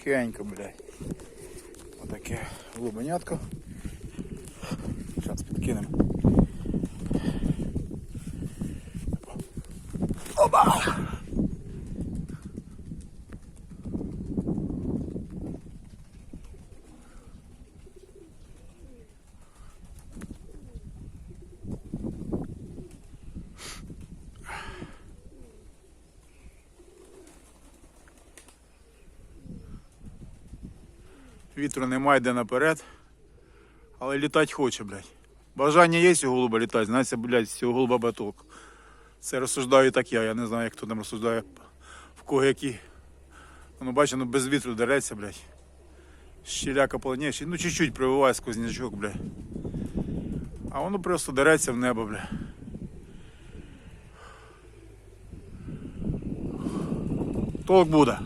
тихенько, блядь. Отаке глубонятко. Зараз підкинемо. Оба! Вітру немає йде наперед. Але літати хоче, блядь. Бажання є у голуба літати, знається, блядь, з голуба баток. Це розсуждаю так я, я не знаю, як хто там розсуждає, в кого які. Ну, бачиш, ну без вітру дереться, блядь. Щеляка полоніє, ну чуть-чуть прививає сквознячок, блядь. А воно просто дереться в небо, блядь. Толк буде.